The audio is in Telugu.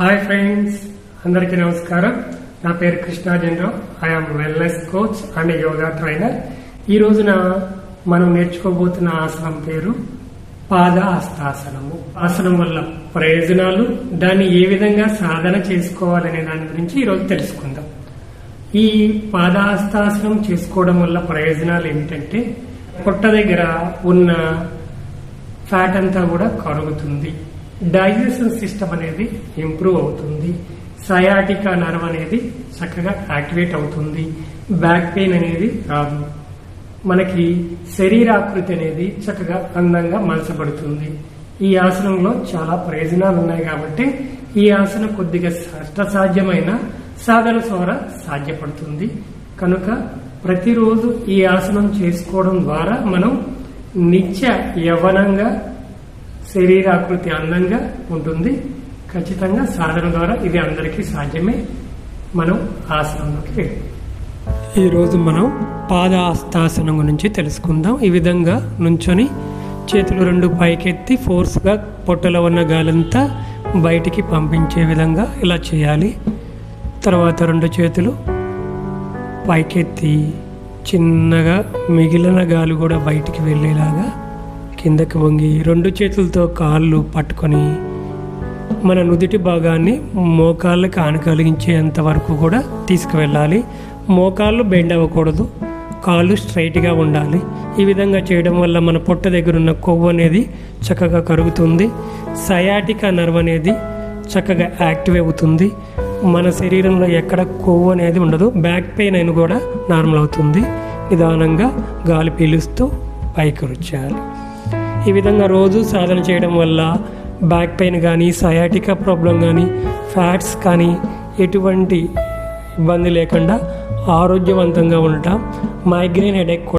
హాయ్ ఫ్రెండ్స్ అందరికీ నమస్కారం. నా పేరు Krishnajanarao I am wellness coach and yoga trainer ఈ రోజున మనం నేర్చుకోబోతున్న ఆసనం పేరు పాద హస్తాసనము ఆసనం వల్ల ప్రయోజనాలు దాన్ని ఏ విధంగా సాధన చేసుకోవాలనే దాని గురించి ఈరోజు తెలుసుకుందాం. ఈ పాదహస్తాసనం చేసుకోవడం వల్ల ప్రయోజనాలు ఏమిటంటే పొట్ట దగ్గర ఉన్న ఫ్యాట్ అంతా కూడా కరుగుతుంది. డైజెషన్ సిస్టమ్ అనేది ఇంప్రూవ్ అవుతుంది. సయాటికా నర్వ్ అనేది చక్కగా యాక్టివేట్ అవుతుంది. బ్యాక్ పెయిన్ అనేది రాదు మనకి శరీరాకృతి అనేది చక్కగా అందంగా మలచబడుతుంది. ఈ ఆసనంలో చాలా ప్రయోజనాలు ఉన్నాయి కాబట్టి ఈ ఆసనం కొద్దిగా కష్టసాధ్యమైన సాధన ద్వారా సాధ్యపడుతుంది. కనుక ప్రతిరోజు ఈ ఆసనం చేసుకోవడం ద్వారా మనం నిత్య యవనంగా శరీరాకృతి అందంగా ఉంటుంది. ఖచ్చితంగా సాధన ద్వారా ఇది అందరికీ సాధ్యమే. మనం ఆసనంలోకి ఈరోజు మనం పాదాస్తాసనం గురించి తెలుసుకుందాం. ఈ విధంగా నుంచొని చేతులు రెండు పైకెత్తి ఫోర్స్గా పొట్టలో ఉన్న గాలంతా బయటికి పంపించే విధంగా ఇలా చేయాలి. తర్వాత రెండు చేతులు పైకెత్తి చిన్నగా మిగిలిన గాలి కూడా బయటికి వెళ్ళేలాగా కిందకి వంగి రెండు చేతులతో కాళ్ళు పట్టుకొని మన నుదిటి భాగాన్ని మోకాళ్ళకి ఆనకలిగించేంత వరకు కూడా తీసుకువెళ్ళాలి. మోకాళ్ళు బెండ్ అవ్వకూడదు. కాళ్ళు స్ట్రైట్గా ఉండాలి. ఈ విధంగా చేయడం వల్ల మన పొట్ట దగ్గర ఉన్న కొవ్వు అనేది చక్కగా కరుగుతుంది. సయాటికా నర్వ్ అనేది చక్కగా యాక్టివ్ అవుతుంది. మన శరీరంలో ఎక్కడ కొవ్వు అనేది ఉండదు. బ్యాక్ పెయిన్ అయిన కూడా నార్మల్ అవుతుంది. నిదానంగా గాలి పీలుస్తూ పైకి రుచ్చేయాలి ఈ విధంగా రోజు సాధన చేయడం వల్ల బ్యాక్ పెయిన్ కానీ సయాటికా ప్రాబ్లం కానీ ఫ్యాట్స్ కానీ ఎటువంటి ఇబ్బంది లేకుండా ఆరోగ్యవంతంగా ఉండటం మైగ్రేన్ హెడేక్